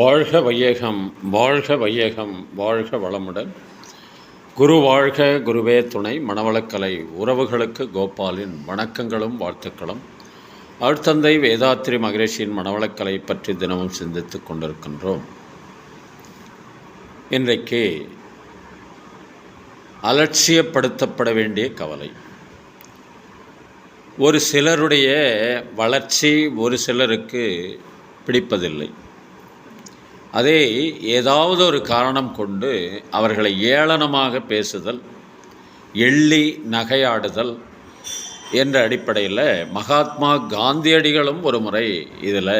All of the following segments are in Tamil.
வாழ்க வையகம் வாழ்க வையகம் வாழ்க வளமுடன். குரு வாழ்க குருவே துணை மணவளக்கலை உறவுகளுக்கு கோபாலின் வணக்கங்களும் வாழ்த்துக்களும். அழுத்தந்தை வேதாத்ரி மகரிஷியின் மணவளக்கலை பற்றி தினமும் சிந்தித்து கொண்டிருக்கின்றோம். இன்றைக்கு அலட்சியப்படுத்தப்பட வேண்டிய கவலை. ஒரு சிலருடைய வளர்ச்சி ஒரு சிலருக்கு பிடிப்பதில்லை. அதே ஏதாவது ஒரு காரணம் கொண்டு அவர்களை ஏளனமாக பேசுதல் எள்ளி நகையாடுதல் என்ற அடிப்படையில் மகாத்மா காந்தியடிகளும் ஒரு முறை இதில்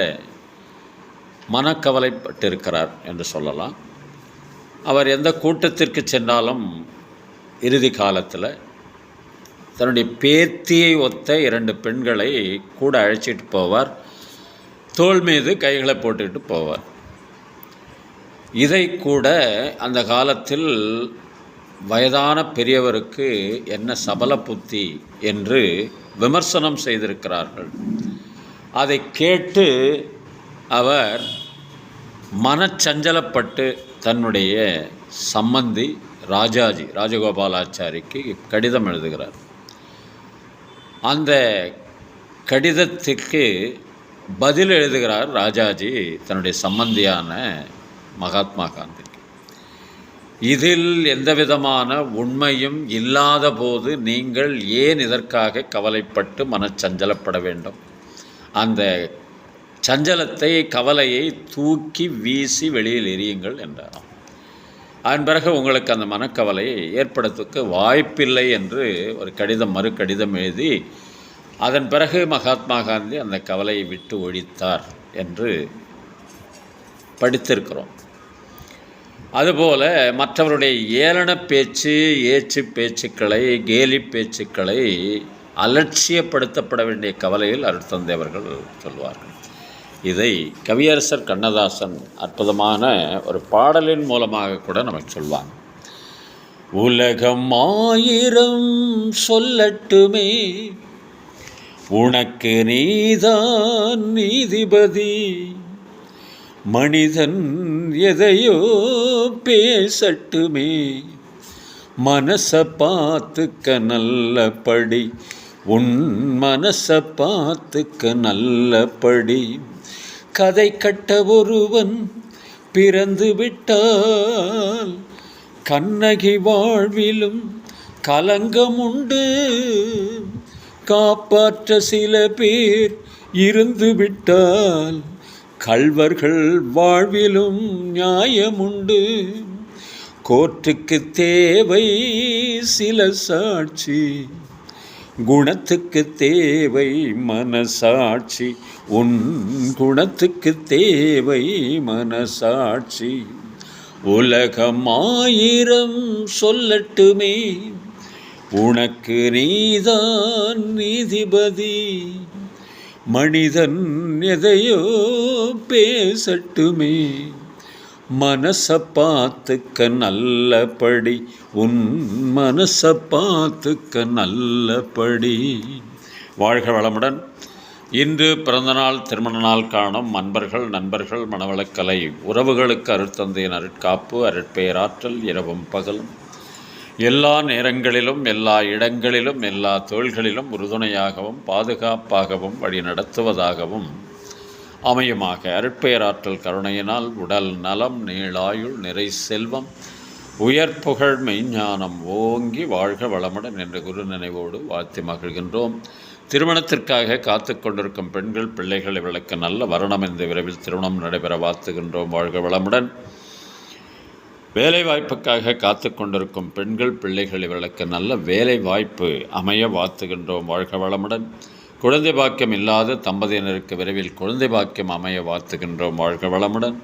மனக்கவலைப்பட்டிருக்கிறார் என்று சொல்லலாம். அவர் எந்த கூட்டத்திற்கு சென்றாலும் இறுதி காலத்தில் தன்னுடைய பேத்தியை ஒத்த இரண்டு பெண்களை கூட அழைச்சிட்டு போவார். தோள் மீது கைகளை போட்டுக்கிட்டு போவார். இதை கூட அந்த காலத்தில் வயதான பெரியவருக்கு என்ன சபல புத்தி என்று விமர்சனம் செய்திருக்கிறார்கள். அதை கேட்டு அவர் மனச்சஞ்சலப்பட்டு தன்னுடைய சம்பந்தி ராஜாஜி ராஜகோபாலாச்சாரிக்கு கடிதம் எழுதுகிறார். அந்த கடிதத்துக்கு பதில் எழுதுகிறார் ராஜாஜி தன்னுடைய சம்பந்தியான மகாத்மா காந்தி. இதில் எந்தவிதமான உண்மையும் இல்லாத போது நீங்கள் ஏன் இதற்காக கவலைப்பட்டு மனச்சஞ்சலப்பட வேண்டும்? அந்த சஞ்சலத்தை கவலையை தூக்கி வீசி வெளியில் எரியுங்கள் என்றாராம் அதன் பிறகு உங்களுக்கு அந்த மனக்கவலையை ஏற்படுத்துக்கு வாய்ப்பில்லை என்று ஒரு கடிதம் மறு கடிதம் எழுதி அதன் பிறகு மகாத்மா காந்தி அந்த கவலையை விட்டு ஒழித்தார் என்று படித்திருக்கிறோம். அதுபோல் மற்றவருடைய ஏளன பேச்சு ஏச்சு பேச்சுக்களை கேலி பேச்சுக்களை அலட்சியப்படுத்தப்பட வேண்டிய கவலையில் அருட்தந்தை அவர்கள் சொல்வார்கள் இதை கவியரசர் கண்ணதாசன் அற்புதமான ஒரு பாடலின் மூலமாக கூட நமக்கு சொல்வாங்க. உலகம் ஆயிரம் சொல்லட்டுமே உனக்கு நீதான் நீதிபதி. மனிதன் எதையோ பேசட்டுமே. மனச பார்த்துக்க நல்லபடி உன் மனச பார்த்துக்க நல்லபடி. கதை கட்ட ஒருவன் பிறந்து விட்டால் கண்ணகி வாழ்விலும் கலங்கம் உண்டு. காப்பாற்ற சில பேர் இருந்து விட்டால் கள்வர்கள் வாழ்விலும் நியாயமுண்டு. கோர்ட்டுக்கு தேவை சில சாட்சி. குணத்துக்கு தேவை மனசாட்சி. உன் குணத்துக்கு தேவை மனசாட்சி. உலகம் ஆயிரம் சொல்லட்டுமே. உனக்கு நீதான் நீதிபதி. மனிதன் எதையோ பேசட்டுமே. மனச பார்த்துக்க நல்லபடி உன் மனச பார்த்துக்க நல்லபடி. வாழ்க வளமுடன். இன்று பிறந்தநாள் திருமண நாள் காணும் அன்பர்கள் நண்பர்கள் மணவளக்கலை உறவுகளுக்கு அருட்தந்தையின் அருட்காப்பு அருட்பெயராற்றல் இரவும் பகலும். எல்லா நேரங்களிலும் எல்லா இடங்களிலும் எல்லா தொழில்களிலும் உறுதுணையாகவும் பாதுகாப்பாகவும் வழிநடத்துவதாகவும் அமையுமாக. அருட்பெயராற்றல் கருணையினால் உடல் நலம் நீளாயுள் நிறை செல்வம் உயர் புகழ் மெய்ஞானம் ஓங்கி வாழ்க வளமுடன் என்ற குரு நினைவோடு வாழ்த்தி மகிழ்கின்றோம். திருமணத்திற்காக காத்து கொண்டிருக்கும் பெண்கள் பிள்ளைகள் இவர்களுக்கு நல்ல வரணம் இந்த விரைவில் திருமணம் நடைபெற வாழ்த்துகின்றோம். வாழ்க வளமுடன். வேலைவாய்ப்புக்காக காத்து கொண்டிருக்கும் பெண்கள் பிள்ளைகள் இவர்களுக்கு நல்ல வேலை வாய்ப்பு அமைய வாழ்த்துகின்றோம். வாழ்க வளமுடன். குழந்தை பாக்கியம் இல்லாத தம்பதியினருக்கு விரைவில் குழந்தை பாக்கியம் அமைய வாழ்த்துகின்றோம். வாழ்க வளமுடன்.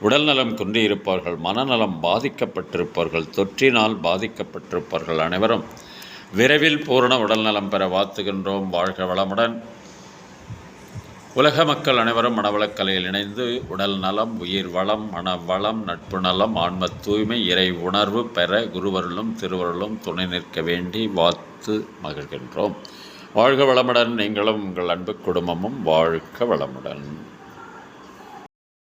உடல்நலம் குன்றியிருப்பவர்கள் மனநலம் பாதிக்கப்பட்டிருப்பவர்கள் தொற்றினால் பாதிக்கப்பட்டிருப்பவர்கள் அனைவரும் விரைவில் பூரண உடல்நலம் பெற வாழ்த்துகின்றோம். வாழ்க வளமுடன். உலக மக்கள் அனைவரும் மனவளக்கலையில் இணைந்து உடல் நலம் உயிர் வளம் மனவளம் நட்பு நலம் ஆன்ம தூய்மை இறை உணர்வு பெற குருவருளும் திருவருளும் துணை நிற்க வேண்டி வாத்து மகிழ்கின்றோம். வாழ்க வளமுடன். நீங்களும் உங்கள் அன்பு குடும்பமும் வாழ்க வளமுடன்.